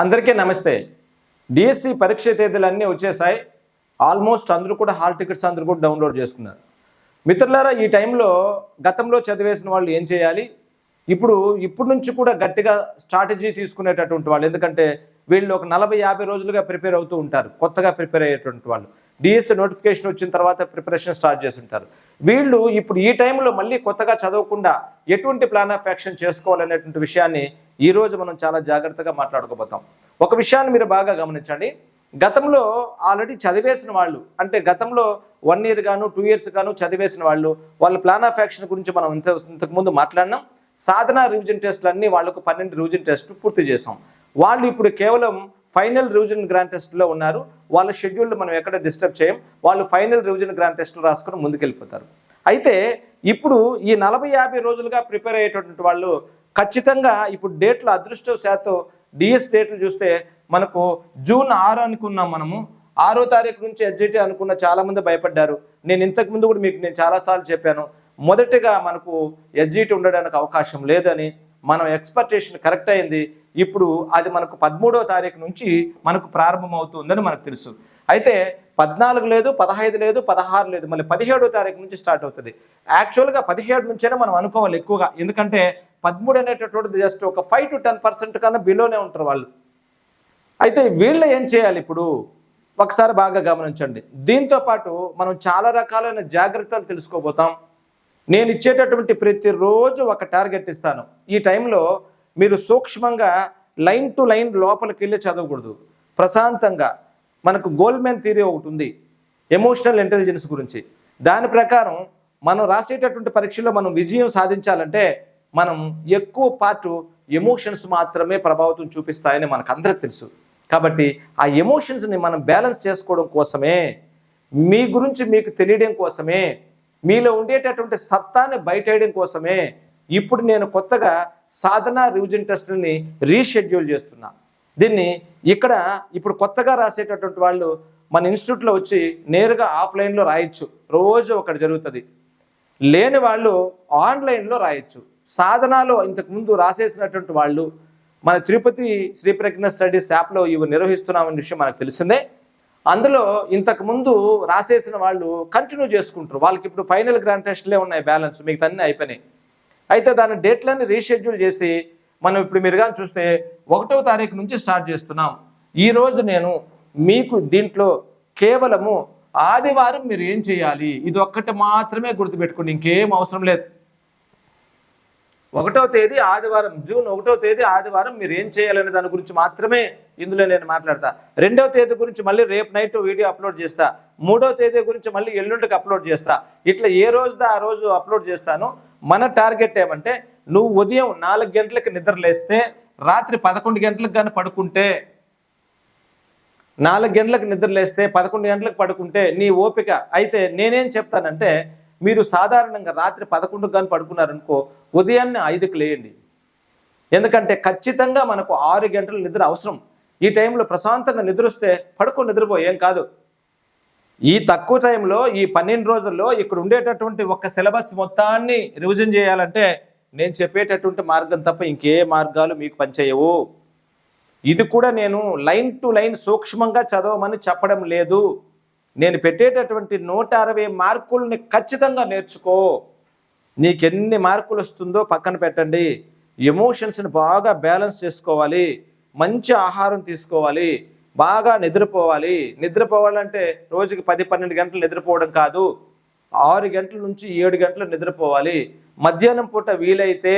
అందరికీ నమస్తే. డిఎస్సి పరీక్ష తేదీలు అన్నీ వచ్చేసాయి. ఆల్మోస్ట్ అందరూ కూడా హాల్ టికెట్స్ అందరూ కూడా డౌన్లోడ్ చేసుకున్నారు. మిత్రులారా ఈ టైంలో గతంలో చదివేసిన వాళ్ళు ఏం చేయాలి? ఇప్పుడు ఇప్పుడు నుంచి కూడా గట్టిగా స్ట్రాటజీ తీసుకునేటటువంటి వాళ్ళు ఎందుకంటే వీళ్ళు ఒక నలభై యాభై రోజులుగా ప్రిపేర్ అవుతూ ఉంటారు. కొత్తగా ప్రిపేర్ అయ్యేటువంటి వాళ్ళు. డిఎస్సి నోటిఫికేషన్ వచ్చిన తర్వాత ప్రిపరేషన్ స్టార్ట్ చేసి ఉంటారు. వీళ్ళు ఇప్పుడు ఈ టైంలో మళ్ళీ కొత్తగా చదవకుండా ఎటువంటి ప్లాన్ ఆఫ్ యాక్షన్ చేసుకోవాలనేటువంటి విషయాన్ని ఈ రోజు మనం చాలా జాగ్రత్తగా మాట్లాడుకోబోతాం. ఒక విషయాన్ని మీరు బాగా గమనించండి. గతంలో ఆల్రెడీ చదివేసిన వాళ్ళు అంటే గతంలో వన్ ఇయర్ గాను టూ ఇయర్స్ గాను చదివేసిన వాళ్ళు వాళ్ళ ప్లాన్ ఆఫ్ యాక్షన్ గురించి మనం ఇంత ఇంతకుముందు మాట్లాడినాం. సాధన రివిజన్ టెస్ట్లు అన్ని వాళ్ళకు పన్నెండు రివిజన్ టెస్ట్లు పూర్తి చేసాం వాళ్ళు ఇప్పుడు కేవలం ఫైనల్ రివిజన్ గ్రాండ్ టెస్ట్లో ఉన్నారు. వాళ్ళ షెడ్యూల్ మనం ఎక్కడ డిస్టర్బ్ చేయం. వాళ్ళు ఫైనల్ రివిజన్ గ్రాండ్ టెస్ట్లు రాసుకొని ముందుకెళ్ళిపోతారు. అయితే ఇప్పుడు ఈ నలభై యాభై రోజులుగా ప్రిపేర్ అయ్యేటటువంటి వాళ్ళు ఖచ్చితంగా ఇప్పుడు డేట్లు అదృష్టవశాత్తు డిఎస్ డేట్లు చూస్తే మనకు జూన్ ఆరు అనుకున్నాం మనము. ఆరో తారీఖు నుంచి ఎడ్జిటీ అనుకున్న చాలా మంది భయపడ్డారు. నేను ఇంతకు ముందు కూడా మీకు నేను చాలాసార్లు చెప్పాను. మొదటిగా మనకు ఎడ్జిటీ ఉండడానికి అవకాశం లేదని మనం ఎక్స్పెక్టేషన్ కరెక్ట్ అయింది. ఇప్పుడు అది మనకు పదమూడవ తారీఖు నుంచి మనకు ప్రారంభమవుతుందని మనకు తెలుసు. అయితే పద్నాలుగు లేదు పదహైదు లేదు పదహారు లేదు మళ్ళీ పదిహేడో తారీఖు నుంచి స్టార్ట్ అవుతుంది. యాక్చువల్గా పదిహేడు నుంచైనా మనం అనుకోవాలి ఎక్కువగా. ఎందుకంటే పదమూడు అనేటటువంటిది జస్ట్ ఒక ఫైవ్ టు టెన్ పర్సెంట్ కన్నా బిలోనే ఉంటారు వాళ్ళు. అయితే వీళ్ళు ఏం చేయాలి ఇప్పుడు? ఒకసారి బాగా గమనించండి. దీంతో పాటు మనం చాలా రకాలైన జాగ్రత్తలు తెలుసుకోబోతాం. నేను ఇచ్చేటటువంటి ప్రతిరోజు ఒక టార్గెట్ ఇస్తాను. ఈ టైంలో మీరు సూక్ష్మంగా లైన్ టు లైన్ లోపలికి వెళ్ళి చదవకూడదు. ప్రశాంతంగా. మనకు గోల్మెన్ థియరీ ఒకటి ఉంది. ఎమోషనల్ ఇంటెలిజెన్స్ గురించి. దాని ప్రకారం మనం రాసేటటువంటి పరీక్షలో మనం విజయం సాధించాలంటే మనం ఎక్కువ పాటు ఎమోషన్స్ మాత్రమే ప్రభావితం చూపిస్తాయని మనకు అందరికి తెలుసు. కాబట్టి ఆ ఎమోషన్స్ని మనం బ్యాలెన్స్ చేసుకోవడం కోసమే మీ గురించి మీకు తెలియడం కోసమే మీలో ఉండేటటువంటి సత్తాన్ని బయటేయడం కోసమే ఇప్పుడు నేను కొత్తగా సాధన రివిజన్ టెస్ట్ని రీషెడ్యూల్ చేస్తున్నా. దీన్ని ఇక్కడ ఇప్పుడు కొత్తగా రాసేటటువంటి వాళ్ళు మన ఇన్స్టిట్యూట్లో వచ్చి నేరుగా ఆఫ్లైన్లో రాయొచ్చు. రోజు ఒకటి జరుగుతుంది. లేని వాళ్ళు ఆన్లైన్లో రాయొచ్చు. సాధనాలో ఇంతకుముందు రాసేసినటువంటి వాళ్ళు మన తిరుపతి శ్రీ ప్రజ్ఞ స్టడీస్ యాప్లో ఇవి నిర్వహిస్తున్నామనే విషయం మనకు తెలిసిందే. అందులో ఇంతకు ముందు రాసేసిన వాళ్ళు కంటిన్యూ చేసుకుంటారు. వాళ్ళకి ఇప్పుడు ఫైనల్ గ్రాండ్ టెస్ట్లే ఉన్నాయి బ్యాలెన్స్ మీకు అన్నీ అయిపోయినాయి. అయితే దాని డేట్లన్నీ రీషెడ్యూల్ చేసి మనం ఇప్పుడు మీరు కానీ చూస్తే ఒకటో తారీఖు నుంచి స్టార్ట్ చేస్తున్నాం. ఈరోజు నేను మీకు దీంట్లో కేవలము ఆదివారం మీరు ఏం చేయాలి? ఇది ఒక్కటి మాత్రమే గుర్తుపెట్టుకోండి ఇంకేం అవసరం లేదు. ఒకటో తేదీ ఆదివారం జూన్ ఒకటో తేదీ ఆదివారం మీరు ఏం చేయాలనే దాని గురించి మాత్రమే ఇందులో నేను మాట్లాడతా. రెండవ తేదీ గురించి మళ్ళీ రేపు నైట్ వీడియో అప్లోడ్ చేస్తా. మూడో తేదీ గురించి మళ్ళీ ఎల్లుండికి అప్లోడ్ చేస్తా. ఇట్లా ఏ రోజుదా ఆ రోజు అప్లోడ్ చేస్తాను. మన టార్గెట్ ఏమంటే నువ్వు ఉదయం నాలుగు గంటలకు నిద్ర లేస్తే రాత్రి పదకొండు గంటలకు కానీ పడుకుంటే నాలుగు గంటలకు నిద్ర లేస్తే పదకొండు గంటలకు పడుకుంటే నీ ఓపిక. అయితే నేనేం చెప్తానంటే మీరు సాధారణంగా రాత్రి పదకొండుకు కానీ పడుకున్నారనుకో ఉదయాన్నే ఐదుకు లేయండి. ఎందుకంటే ఖచ్చితంగా మనకు ఆరు గంటల నిద్ర అవసరం. ఈ టైంలో ప్రశాంతంగా నిద్రస్తే పడుకో నిద్రపోయేం నిద్రపో ఏం కాదు. ఈ తక్కువ టైంలో ఈ పన్నెండు రోజుల్లో ఇక్కడ ఉండేటటువంటి ఒక్క సిలబస్ మొత్తాన్ని రివిజన్ చేయాలంటే నేను చెప్పేటటువంటి మార్గం తప్ప ఇంకే మార్గాలు మీకు పనిచేయవు. ఇది కూడా నేను లైన్ టు లైన్ సూక్ష్మంగా చదవమని చెప్పడం లేదు. నేను పెట్టేటటువంటి నూట అరవై మార్కుల్ని ఖచ్చితంగా నేర్చుకో. నీకు ఎన్ని మార్కులు వస్తుందో పక్కన పెట్టండి. ఎమోషన్స్ని బాగా బ్యాలెన్స్ చేసుకోవాలి. మంచి ఆహారం తీసుకోవాలి. బాగా నిద్రపోవాలి. నిద్రపోవాలంటే రోజుకి పది పన్నెండు గంటలు నిద్రపోవడం కాదు. ఆరు గంటల నుంచి ఏడు గంటలు నిద్రపోవాలి. మధ్యాహ్నం పూట వీలైతే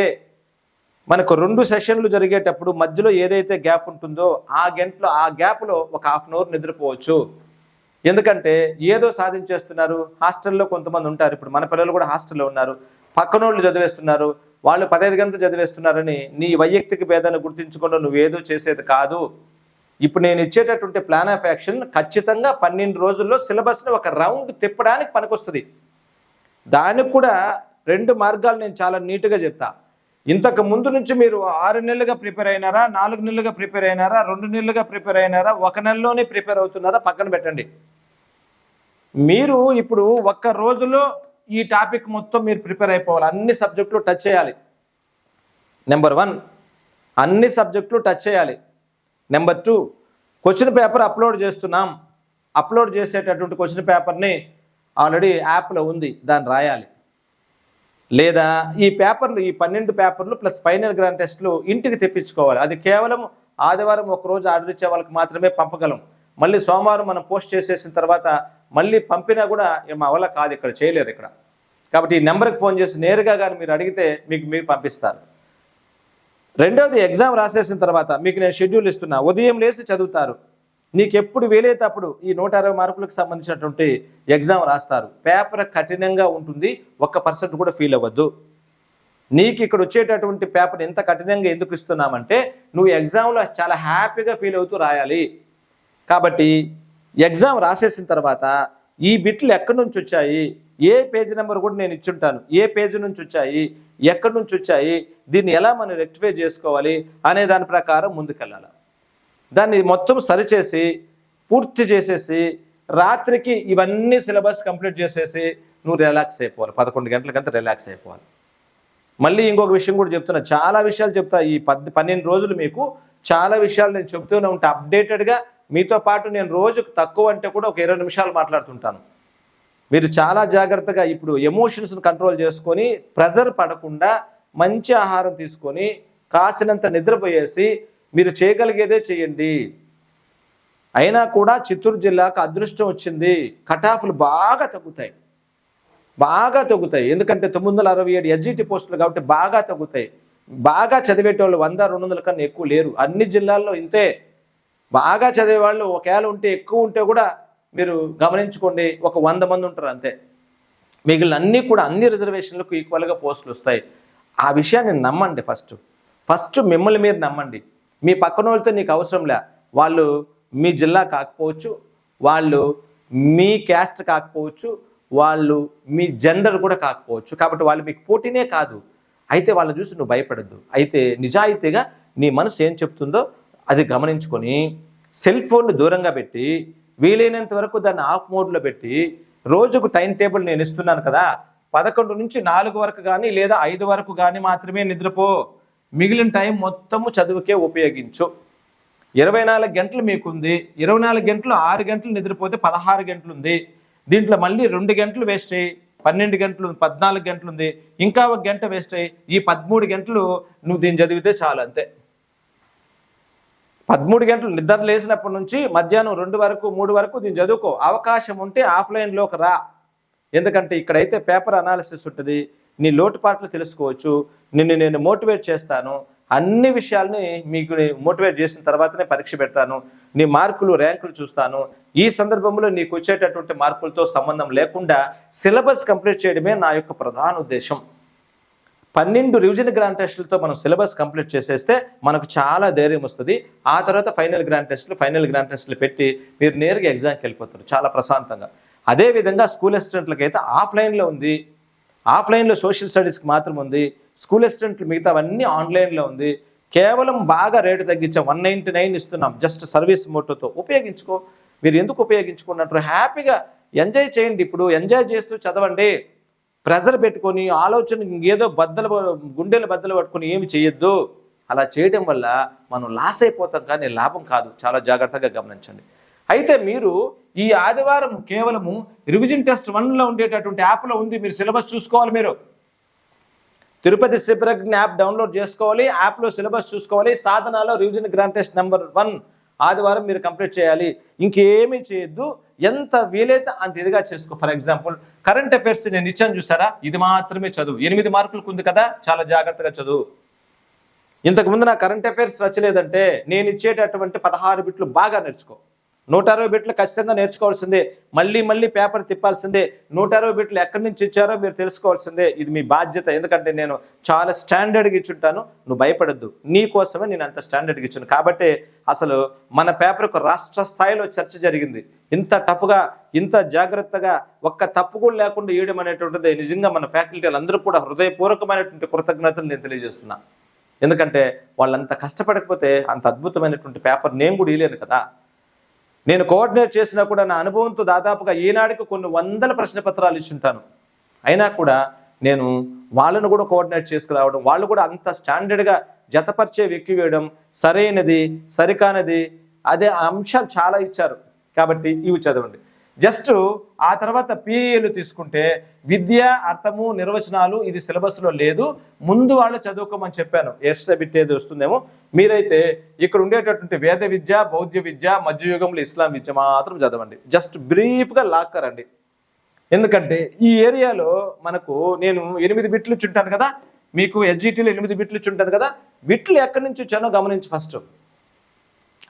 మనకు రెండు సెషన్లు జరిగేటప్పుడు మధ్యలో ఏదైతే గ్యాప్ ఉంటుందో ఆ గంటలో ఆ గ్యాప్లో ఒక హాఫ్ అన్ అవర్ నిద్రపోవచ్చు. ఎందుకంటే ఏదో సాధించేస్తున్నారు హాస్టల్లో కొంతమంది ఉంటారు. ఇప్పుడు మన పిల్లలు కూడా హాస్టల్లో ఉన్నారు. పక్కనోళ్ళు చదివేస్తున్నారు. వాళ్ళు పదహైదు గంటలు చదివేస్తున్నారని నీ వైయక్తిక భేదాన్ని గుర్తించుకుండా నువ్వేదో చేసేది కాదు. ఇప్పుడు నేను ఇచ్చేటటువంటి ప్లాన్ ఆఫ్ యాక్షన్ ఖచ్చితంగా పన్నెండు రోజుల్లో సిలబస్ని ఒక రౌండ్ తిప్పడానికి పనికొస్తుంది. దానికి కూడా రెండు మార్గాలు నేను చాలా నీట్గా చెప్తా. ఇంతకు ముందు నుంచి మీరు ఆరు నెలలుగా ప్రిపేర్ అయినారా నాలుగు నెలలుగా ప్రిపేర్ అయినారా రెండు నెలలుగా ప్రిపేర్ అయినారా ఒక నెలలోనే ప్రిపేర్ అవుతున్నారా? పక్కన పెట్టండి. మీరు ఇప్పుడు ఒక్క రోజులో ఈ టాపిక్ మొత్తం మీరు ప్రిపేర్ అయిపోవాలి. అన్ని సబ్జెక్టులు టచ్ చేయాలి. నెంబర్ వన్ అన్ని సబ్జెక్టులు టచ్ చేయాలి. Number two question paper upload చేస్తున్నాం. అప్లోడ్ చేసేటటువంటి క్వశ్చన్ పేపర్ని ఆల్రెడీ యాప్లో ఉంది. దాన్ని రాయాలి. లేదా ఈ పేపర్లు ఈ పన్నెండు పేపర్లు ప్లస్ ఫైనల్ గ్రాండ్ టెస్ట్లు ఇంటికి తెప్పించుకోవాలి. అది కేవలం ఆదివారం ఒక రోజు ఆర్డర్ ఇచ్చే వాళ్ళకి మాత్రమే పంపగలం. మళ్ళీ సోమవారం మనం పోస్ట్ చేసేసిన తర్వాత మళ్ళీ పంపినా కూడా మా వల్ల కాదు ఇక్కడ చేయలేరు ఇక్కడ. కాబట్టి ఈ నెంబర్కి ఫోన్ చేసి నేరుగా కానీ మీరు అడిగితే మీకు మీరు పంపిస్తారు. రెండవది ఎగ్జామ్ రాసేసిన తర్వాత మీకు నేను షెడ్యూల్ ఇస్తున్నా. ఉదయం లేసి చదువుతారు. నీకు ఎప్పుడు వీలైతే అప్పుడు ఈ నూట అరవై మార్కులకు సంబంధించినటువంటి ఎగ్జామ్ రాస్తారు. పేపర్ కఠినంగా ఉంటుంది. ఒక్క పర్సెంట్ కూడా ఫీల్ అవ్వద్దు. నీకు ఇక్కడ వచ్చేటటువంటి పేపర్ ఎంత కఠినంగా ఎందుకు ఇస్తున్నామంటే నువ్వు ఎగ్జామ్లో చాలా హ్యాపీగా ఫీల్ అవుతూ రాయాలి. కాబట్టి ఎగ్జామ్ రాసేసిన తర్వాత ఈ బిట్లు ఎక్కడి నుంచి వచ్చాయి? ఏ పేజీ నెంబర్ కూడా నేను ఇచ్చుంటాను. ఏ పేజీ నుంచి వచ్చాయి? ఎక్కడి నుంచి వచ్చాయి? దీన్ని ఎలా మనం రెక్టిఫై చేసుకోవాలి? అనే దాని ప్రకారం ముందుకెళ్ళాలి. దాన్ని మొత్తం సరిచేసి పూర్తి చేసేసి రాత్రికి ఇవన్నీ సిలబస్ కంప్లీట్ చేసేసి నువ్వు రిలాక్స్ అయిపోవాలి. పదకొండు గంటలకంతా రిలాక్స్ అయిపోవాలి. మళ్ళీ ఇంకొక విషయం కూడా చెప్తున్నా. చాలా విషయాలు చెప్తా. ఈ పద్ పన్నెండు రోజులు మీకు చాలా విషయాలు నేను చెప్తూనే ఉంటా. అప్డేటెడ్గా మీతో పాటు నేను రోజుకు తక్కువ అంటే కూడా ఒక ఇరవై నిమిషాలు మాట్లాడుతుంటాను. మీరు చాలా జాగ్రత్తగా ఇప్పుడు ఎమోషన్స్ని కంట్రోల్ చేసుకొని ప్రెజర్ పడకుండా మంచి ఆహారం తీసుకొని కాసినంత నిద్రపోయేసి మీరు చేయగలిగేదే చేయండి. అయినా కూడా చిత్తూరు జిల్లాకు అదృష్టం వచ్చింది. కటాఫ్లు బాగా తగ్గుతాయి. బాగా తగ్గుతాయి. ఎందుకంటే తొమ్మిది వందల అరవై ఏడు ఎస్జిటి పోస్టులు కాబట్టి బాగా తగ్గుతాయి. బాగా చదివేటోళ్ళు వంద రెండు వందల కన్నా ఎక్కువ లేరు. అన్ని జిల్లాల్లో ఇంతే. బాగా చదివే వాళ్ళు ఒకవేళ ఉంటే ఎక్కువ ఉంటే కూడా మీరు గమనించుకోండి. ఒక వంద మంది ఉంటారు అంతే. మిగిలిన అన్నీ కూడా అన్ని రిజర్వేషన్లకు ఈక్వల్గా పోస్టులు వస్తాయి. ఆ విషయాన్ని నమ్మండి ఫస్ట్. ఫస్ట్ మిమ్మల్ని మీరు నమ్మండి. మీ పక్కన వాళ్ళతో నీకు అవసరం లే. వాళ్ళు మీ జిల్లా కాకపోవచ్చు వాళ్ళు మీ క్యాస్ట్ కాకపోవచ్చు వాళ్ళు మీ జెండర్ కూడా కాకపోవచ్చు. కాబట్టి వాళ్ళు మీకు పోటీనే కాదు. అయితే వాళ్ళని చూసి నువ్వు భయపడద్దు. అయితే నిజాయితీగా నీ మనసు ఏం చెప్తుందో అది గమనించుకొని సెల్ ఫోన్ను దూరంగా పెట్టి వీలైనంత వరకు దాన్ని ఆఫ్ మోడ్లో పెట్టి రోజుకు టైం టేబుల్ నేను ఇస్తున్నాను కదా పదకొండు నుంచి నాలుగు వరకు కానీ లేదా ఐదు వరకు కానీ మాత్రమే నిద్రపో. మిగిలిన టైం మొత్తము చదువుకే ఉపయోగించు. ఇరవై నాలుగు గంటలు మీకుంది. ఇరవై నాలుగు గంటలు ఆరు గంటలు నిద్రపోతే పదహారు గంటలు ఉంది దీంట్లో మళ్ళీ రెండు గంటలు వేస్ట్ అయ్యి పన్నెండు గంటలు పద్నాలుగు గంటలు ఉంది ఇంకా ఒక గంట వేస్ట్ అయ్యి ఈ పదమూడు గంటలు నువ్వు దీన్ని చదివితే చాలు అంతే. పదమూడు గంటలు నిద్ర లేచినప్పటి నుంచి మధ్యాహ్నం రెండు వరకు మూడు వరకు దీన్ని చదువుకో. అవకాశం ఉంటే ఆఫ్లైన్లోకి రా. ఎందుకంటే ఇక్కడైతే పేపర్ అనాలిసిస్ ఉంటుంది. నీ లోటుపాట్లు తెలుసుకోవచ్చు నిన్ను నేను మోటివేట్ చేస్తాను అన్ని విషయాల్ని మీకు మోటివేట్ చేసిన తర్వాతనే పరీక్ష పెడతాను నీ మార్కులు ర్యాంకులు చూస్తాను. ఈ సందర్భంలో నీకు వచ్చేటటువంటి మార్కులతో సంబంధం లేకుండా సిలబస్ కంప్లీట్ చేయడమే నా యొక్క ప్రధాన ఉద్దేశం. పన్నెండు రివిజన్ గ్రాండ్ టెస్టులతో మనం సిలబస్ కంప్లీట్ చేసేస్తే మనకు చాలా ధైర్యం వస్తుంది. ఆ తర్వాత ఫైనల్ గ్రాండ్ టెస్టులు ఫైనల్ గ్రాండ్ టెస్టులు పెట్టి మీరు నేరుగా ఎగ్జామ్కి వెళ్ళిపోతారు చాలా ప్రశాంతంగా. అదేవిధంగా స్కూల్ అసిస్టెంట్లకైతే అయితే ఆఫ్లైన్లో ఉంది. ఆఫ్లైన్లో సోషల్ స్టడీస్కి మాత్రం ఉంది. స్కూల్ అసిస్టెంట్లు మిగతావన్నీ ఆన్లైన్లో ఉంది. కేవలం బాగా రేటు తగ్గించాం వన్ నైంటీ నైన్ ఇస్తున్నాం. జస్ట్ సర్వీస్ మోటోతో. ఉపయోగించుకో. మీరు ఎందుకు ఉపయోగించుకున్నట్టు హ్యాపీగా ఎంజాయ్ చేయండి ఇప్పుడు. ఎంజాయ్ చేస్తూ చదవండి. ప్రెజర్ పెట్టుకొని ఆలోచన ఏదో బద్దలు గుండెలు బద్దలు పట్టుకొని ఏమి చేయొద్దు. అలా చేయడం వల్ల మనం లాస్ అయిపోతాం కానీ లాభం కాదు. చాలా జాగ్రత్తగా గమనించండి. అయితే మీరు ఈ ఆదివారం కేవలము రివిజన్ టెస్ట్ వన్లో ఉండేటటువంటి యాప్లో ఉంది మీరు సిలబస్ చూసుకోవాలి మీరు. తిరుపతి శ్రీప్రజ్ఞ యాప్ డౌన్లోడ్ చేసుకోవాలి యాప్లో సిలబస్ చూసుకోవాలి సాధనాలో revision grand test number one ఆదివారం మీరు కంప్లీట్ చేయాలి. ఇంకేమీ చేయొద్దు ఎంత వీలైతే అంత ఇదిగా చేసుకో. ఫర్ ఎగ్జాంపుల్ కరెంట్ అఫైర్స్ నేను ఇచ్చాను చూసారా? ఇది మాత్రమే చదువు. ఎనిమిది మార్కులకు ఉంది కదా చాలా జాగ్రత్తగా చదువు. ఇంతకుముందు నా కరెంట్ అఫైర్స్ రచలేదంటే నేను ఇచ్చేటటువంటి పదహారు బిట్లు బాగా నేర్చుకో. నూట అరవై బిట్లు ఖచ్చితంగా నేర్చుకోవాల్సిందే. మళ్ళీ మళ్ళీ పేపర్ తిప్పాల్సిందే. నూట అరవై బిట్లు ఎక్కడి నుంచి ఇచ్చారో మీరు తెలుసుకోవాల్సిందే. ఇది మీ బాధ్యత. ఎందుకంటే నేను చాలా స్టాండర్డ్గా ఇచ్చుంటాను. నువ్వు భయపడద్దు. నీ కోసమే నేను అంత స్టాండర్డ్గా ఇచ్చాను. కాబట్టి అసలు మన పేపర్కు రాష్ట్ర స్థాయిలో చర్చ జరిగింది. ఇంత టఫ్గా ఇంత జాగ్రత్తగా ఒక్క తప్పు కూడా లేకుండా వేయడం అనేటువంటిది నిజంగా మన ఫ్యాకల్టీ అందరూ కూడా హృదయపూర్వకమైనటువంటి కృతజ్ఞతలు నేను తెలియజేస్తున్నా. ఎందుకంటే వాళ్ళంత కష్టపడకపోతే అంత అద్భుతమైనటువంటి పేపర్ నేను కూడా ఇయలేను కదా. నేను కోఆర్డినేట్ చేసినా కూడా నా అనుభవంతో దాదాపుగా ఈనాడికి కొన్ని వందల ప్రశ్న పత్రాలు ఇచ్చుంటాను. అయినా కూడా నేను వాళ్ళను కూడా కోఆర్డినేట్ చేసుకురావడం వాళ్ళు కూడా అంత స్టాండర్డ్గా జతపరిచే వెక్కి వేయడం సరైనది సరికానది అదే అంశాలు చాలా ఇచ్చారు. కాబట్టి ఇవి చదవండి. జస్ట్ ఆ తర్వాత పిఏలు తీసుకుంటే విద్య అర్థము నిర్వచనాలు ఇది సిలబస్లో లేదు. ముందు వాళ్ళు చదువుకోమని చెప్పాను. ఎక్స్ట్రా బిట్ ఏది వస్తుందేమో. మీరైతే ఇక్కడ ఉండేటటువంటి వేద విద్య బౌద్ధ విద్య మధ్యయుగంలో ఇస్లాం విద్య మాత్రం చదవండి. జస్ట్ బ్రీఫ్గా లాక్కరండి ఎందుకంటే ఈ ఏరియాలో మనకు నేను ఎనిమిది బిట్లు చుంటాను కదా. మీకు ఎస్జిటీలో ఎనిమిది బిట్లు చుంటాను కదా. బిట్లు ఎక్కడి నుంచి వచ్చానో గమనించి ఫస్ట్.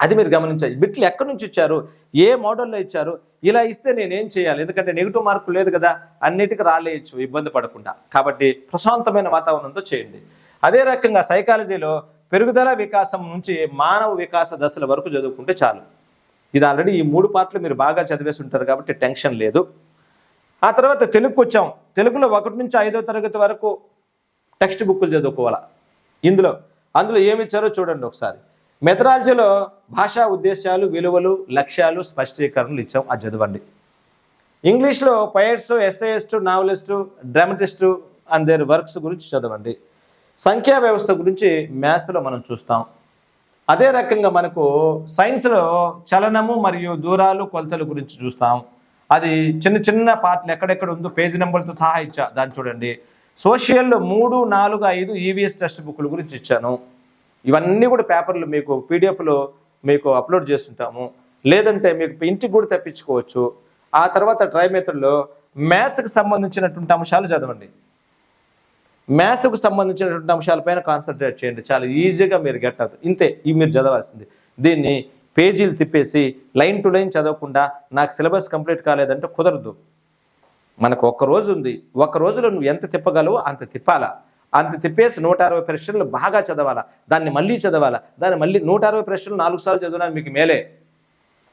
అది మీరు గమనించాలి. బిట్లు ఎక్కడి నుంచి ఇచ్చారు? ఏ మోడల్లో ఇచ్చారు? ఇలా ఇస్తే నేనేం చేయాలి? ఎందుకంటే నెగిటివ్ మార్కులు లేదు కదా అన్నిటికీ రాలేయచ్చు ఇబ్బంది పడకుండా. కాబట్టి ప్రశాంతమైన వాతావరణంతో చేయండి. అదే రకంగా సైకాలజీలో పెరుగుదల వికాసం నుంచి మానవ వికాస దశల వరకు చదువుకుంటే చాలు. ఇది ఆల్రెడీ ఈ మూడు పార్ట్లు మీరు బాగా చదివేసి ఉంటారు కాబట్టి టెన్షన్ లేదు. ఆ తర్వాత తెలుగుకు వచ్చాం. తెలుగులో ఒకటి నుంచి ఐదో తరగతి వరకు టెక్స్ట్ బుక్లు చదువుకోవాలా? ఇందులో. అందులో ఏమి ఇచ్చారో చూడండి ఒకసారి. మెథడాలజీలో భాషా ఉద్దేశాలు విలువలు లక్ష్యాలు స్పష్టీకరణలు ఇచ్చాం. అది చదవండి. ఇంగ్లీష్లో poets essayists novelists dramatists and their works గురించి చదవండి. సంఖ్యా వ్యవస్థ గురించి మ్యాథ్స్లో మనం చూస్తాం. అదే రకంగా మనకు సైన్స్లో చలనము మరియు దూరాలు కొలతల గురించి చూస్తాం. అది చిన్న చిన్న పార్ట్లు ఎక్కడెక్కడ ఉందో పేజీ నెంబర్తో సహా ఇచ్చా. దాన్ని చూడండి. సోషల్లో మూడు నాలుగు ఐదు ఈవీఎస్ టెక్స్ట్ బుక్ల గురించి ఇచ్చాను. ఇవన్నీ కూడా పేపర్లు మీకు పీడిఎఫ్లో మీకు అప్లోడ్ చేస్తుంటాము. లేదంటే మీకు ఇంటికి కూడా తెప్పించుకోవచ్చు. ఆ తర్వాత ట్రై మెథడ్లో మ్యాథ్స్కి సంబంధించినటువంటి అంశాలు చదవండి. మ్యాథ్స్కు సంబంధించినటువంటి అంశాలపైన కాన్సన్ట్రేట్ చేయండి. చాలా ఈజీగా మీరు గెట్ అవుతుంది ఇంతే ఇవి మీరు చదవాల్సింది. దీన్ని పేజీలు తిప్పేసి లైన్ టు లైన్ చదవకుండా నాకు సిలబస్ కంప్లీట్ కాలేదంటే కుదరదు. మనకు ఒక్క రోజు ఉంది. ఒక్క రోజులో నువ్వు ఎంత తిప్పగలవో అంత తిప్పాలా? అంత తిప్పేసి నూట అరవై ప్రశ్నలు బాగా చదవాలా? దాన్ని మళ్ళీ చదవాలా? దాన్ని మళ్ళీ నూట అరవై ప్రశ్నలు నాలుగు సార్లు చదవడానికి మీకు మేలే.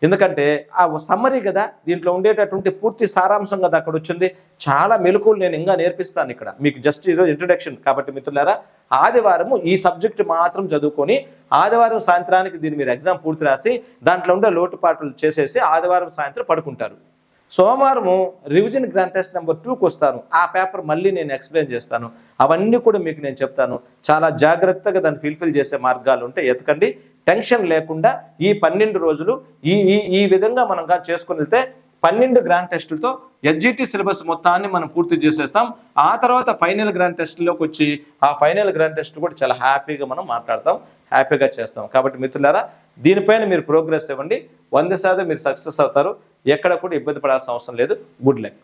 ఎందుకంటే ఆ సమ్మరీ కదా దీంట్లో ఉండేటటువంటి పూర్తి సారాంశం కదా అక్కడ వచ్చింది. చాలా మెలకువలు నేను ఇంకా నేర్పిస్తాను ఇక్కడ. మీకు జస్ట్ ఈరోజు ఇంట్రొడక్షన్ కాబట్టి మిత్రులారా ఆదివారము ఈ సబ్జెక్ట్ మాత్రం చదువుకొని ఆదివారం సాయంత్రానికి దీన్ని మీరు ఎగ్జామ్ పూర్తి రాసి దాంట్లో ఉండే లోటుపాట్లు చేసేసి ఆదివారం సాయంత్రం పడుకుంటారు. సోమవారము రివిజన్ గ్రాండ్ టెస్ట్ నెంబర్ టూకి వస్తాను. ఆ పేపర్ మళ్ళీ నేను ఎక్స్ప్లెయిన్ చేస్తాను. అవన్నీ కూడా మీకు నేను చెప్తాను. చాలా జాగ్రత్తగా దాన్ని ఫిల్ఫిల్ చేసే మార్గాలు ఉంటే ఎతకండి. టెన్షన్ లేకుండా ఈ పన్నెండు రోజులు ఈ ఈ ఈ విధంగా మనం చేసుకుని వెళ్తే పన్నెండు గ్రాండ్ టెస్టులతో ఎస్జిటి సిలబస్ మొత్తాన్ని మనం పూర్తి చేసేస్తాం. ఆ తర్వాత ఫైనల్ గ్రాండ్ టెస్ట్లోకి వచ్చి ఆ ఫైనల్ గ్రాండ్ టెస్ట్ కూడా చాలా హ్యాపీగా మనం మాట్లాడతాం. హ్యాపీగా చేస్తాం. కాబట్టి మిత్రులారా దీనిపైన మీరు ప్రోగ్రెస్ ఇవ్వండి. వంద శాతం మీరు సక్సెస్ అవుతారు. ఎక్కడ కూడా ఇబ్బంది పడాల్సిన అవసరం లేదు. Good luck.